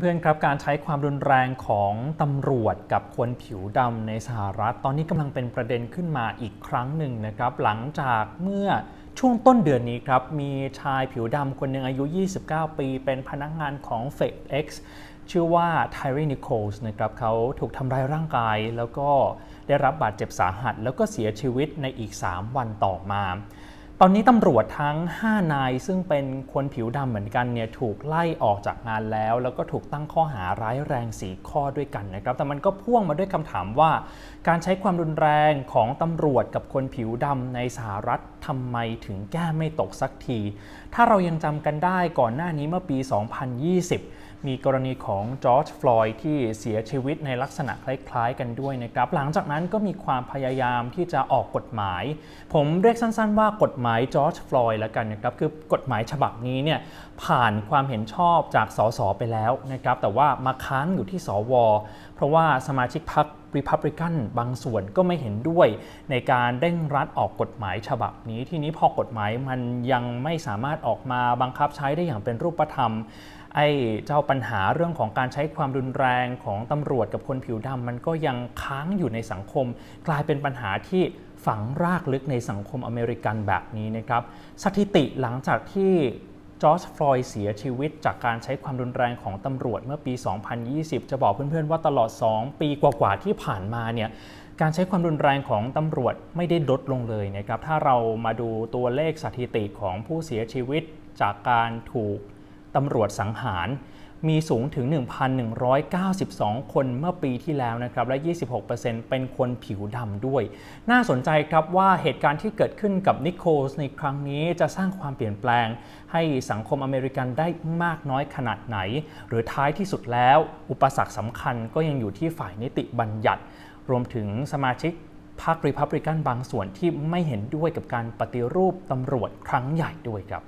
เพื่อนๆครับการใช้ความรุนแรงของตำรวจกับคนผิวดำในสหรัฐ ตอนนี้กำลังเป็นประเด็นขึ้นมาอีกครั้งหนึ่งนะครับหลังจากเมื่อช่วงต้นเดือนนี้ครับมีชายผิวดำคนหนึ่งอายุ 29 ปี เป็นพนักงานของ FedEx ชื่อว่า Tyree Nichols นะครับเขาถูกทำร้ายร่างกาย แล้วก็ได้รับบาดเจ็บสาหัส แล้วก็เสียชีวิตในอีก 3 วันต่อมา ตอนนี้ตำรวจทั้ง 5 นายซึ่งเป็นคนผิวดำเหมือนกันเนี่ยถูกไล่ออกจากงานแล้ว แล้วก็ถูกตั้งข้อหาร้ายแรงสีข้อด้วยกันนะครับ แต่มันก็พ่วงมาด้วยคำถามว่า การใช้ความรุนแรงของตำรวจกับคนผิวดำในสหรัฐทำไมถึงแก้ไม่ตกสักที ถ้าเรายังจำกันได้ก่อนหน้านี้เมื่อปี 2020 มีกรณีของจอร์จฟลอยด์ที่เสียชีวิตในลักษณะคล้ายๆ กันด้วยนะครับ หลังจากนั้นก็มีความพยายามที่จะออกกฎหมาย ผมเรียกสั้น ๆ ว่ากฎหมายายจอร์จฟลอยด์แล้วกันนะครับคือกฎหมายฉบับนี้เนี่ยผ่านความเห็นชอบจากสสไปแล้วนะครับแต่ว่ามาค้างอยู่ที่สว เพราะว่าสมาชิกพรรคริพับลิกันบางส่วนก็ไม่เห็นด้วยในการเร่งรัดออกกฎหมายฉบับนี้ที่นี้พอกฎหมายมันยังไม่สามารถออกมาบังคับใช้ได้อย่างเป็นรูปธรรมไอ้เจ้าปัญหาเรื่องของการใช้ความรุนแรงของตำรวจกับคนผิวดำมันก็ยังค้างอยู่ในสังคม กลายเป็นปัญหาที่ ฝังรากลึกในสังคมอเมริกันแบบนี้นะครับ สถิติหลังจากที่จอร์จฟลอยด์เสียชีวิตจากการใช้ความรุนแรงของตำรวจเมื่อปี 2020 จะบอกเพื่อนๆว่าตลอด 2 ปีกว่าๆที่ผ่านมาเนี่ยการใช้ความรุนแรงของตำรวจไม่ได้ลดลงเลยนะครับ ถ้าเรามาดูตัวเลขสถิติของผู้เสียชีวิตจากการถูกตำรวจสังหาร มีสูงถึง 1,192 คนเมื่อปีที่แล้วนะครับ และ 26%เป็นคนผิวดำด้วย น่าสนใจครับว่าเหตุการณ์ที่เกิดขึ้นกับนิโคลสในครั้งนี้จะสร้างความเปลี่ยนแปลง ให้สังคมอเมริกันได้มากน้อยขนาดไหน หรือท้ายที่สุดแล้ว อุปสรรคสำคัญก็ยังอยู่ที่ฝ่ายนิติบัญญัติ รวมถึงสมาชิกพรรคริพับลิกันบางส่วนที่ไม่เห็นด้วยกับการปฏิรูปตำรวจครั้งใหญ่ด้วยครับ